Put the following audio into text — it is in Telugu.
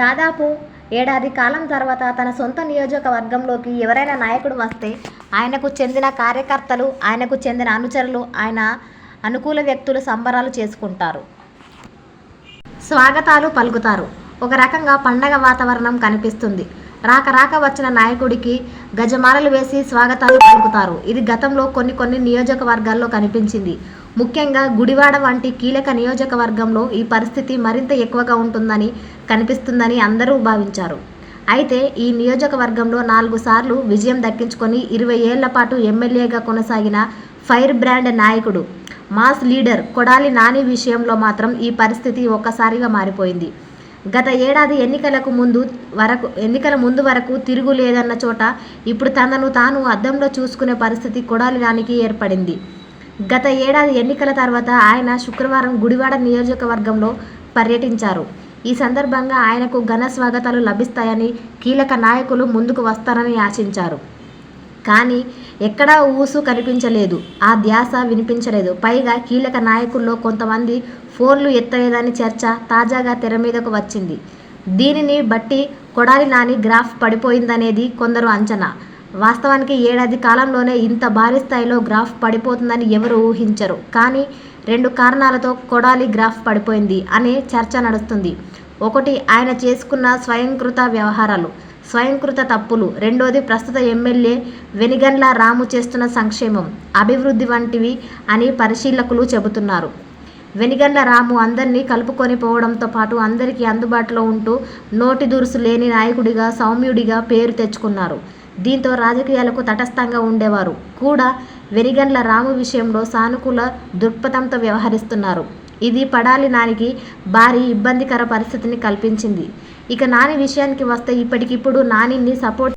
దాదాపు ఏడాది కాలం తర్వాత తన సొంత నియోజకవర్గంలోకి ఎవరైనా నాయకుడు వస్తే ఆయనకు చెందిన కార్యకర్తలు ఆయనకు చెందిన అనుచరులు ఆయన అనుకూల వ్యక్తులు సంబరాలు చేసుకుంటారు. స్వాగతాలు పలుకుతారు. ఒక రకంగా పండగ వాతావరణం కనిపిస్తుంది. రాక రాక వచ్చిన నాయకుడికి గజమాలలు వేసి స్వాగతాలు పలుకుతారు. ఇది గతంలో కొన్ని కొన్ని నియోజకవర్గాల్లో కనిపించింది. ముఖ్యంగా గుడివాడ వంటి కీలక నియోజకవర్గంలో ఈ పరిస్థితి మరింత ఎక్కువగా ఉంటుందని కనిపిస్తుందని అందరూ భావించారు. అయితే ఈ నియోజకవర్గంలో నాలుగు సార్లు విజయం దక్కించుకొని ఇరవై ఏళ్ళ పాటు ఎమ్మెల్యేగా కొనసాగిన ఫైర్ బ్రాండ్ నాయకుడు మాస్ లీడర్ కొడాలి నాని విషయంలో మాత్రం ఈ పరిస్థితి ఒక్కసారిగా మారిపోయింది. గత ఏడాది ఎన్నికలకు ముందు వరకు ఎన్నికల ముందు వరకు తిరుగు లేదన్న చోట ఇప్పుడు తనను తాను అద్దంలో చూసుకునే పరిస్థితి కొడాలి నానికి ఏర్పడింది. గత ఏడాది ఎన్నికల తర్వాత ఆయన శుక్రవారం గుడివాడ నియోజకవర్గంలో పర్యటించారు. ఈ సందర్భంగా ఆయనకు ఘన స్వాగతాలు లభిస్తాయని కీలక నాయకులు ముందుకు వస్తారని ఆశించారు. కానీ ఎక్కడా ఊసు కనిపించలేదు. ఆ ధ్యాస వినిపించలేదు. పైగా కీలక నాయకుల్లో కొంతమంది ఫోన్లు ఎత్తలేదని చర్చ తాజాగా తెర మీదకు వచ్చింది. దీనిని బట్టి కొడాలి నాని గ్రాఫ్ పడిపోయిందనేది కొందరు అంచనా. వాస్తవానికి ఏడాది కాలంలోనే ఇంత భారీ స్థాయిలో గ్రాఫ్ పడిపోతుందని ఎవరు ఊహించరు. కానీ రెండు కారణాలతో కొడాలి గ్రాఫ్ పడిపోయింది అనే చర్చ నడుస్తుంది. ఒకటి ఆయన చేసుకున్న స్వయంకృత వ్యవహారాలు. స్వయంకృత తప్పులు. రెండోది ప్రస్తుత ఎమ్మెల్యే వెనిగన్ల రాము చేస్తున్న సంక్షేమం. అభివృద్ధి వంటివి అని పరిశీలకులు చెబుతున్నారు. వెనిగండ్ల రాము అందరినీ కలుపుకొని పోవడంతో పాటు అందరికీ అందుబాటులో ఉంటూ నోటి దురుసు లేని నాయకుడిగా సౌమ్యుడిగా పేరు తెచ్చుకున్నారు. దీంతో రాజకీయాలకు తటస్థంగా ఉండేవారు. కూడా వెరిగండ్ల రాము విషయంలో సానుకూల దృక్పథంతో వ్యవహరిస్తున్నారు. ఇది పడాలి నానికి భారీ ఇబ్బందికర పరిస్థితిని కల్పించింది. ఇక నాని విషయానికి వస్తే ఇప్పటికిప్పుడు నానిని సపోర్ట్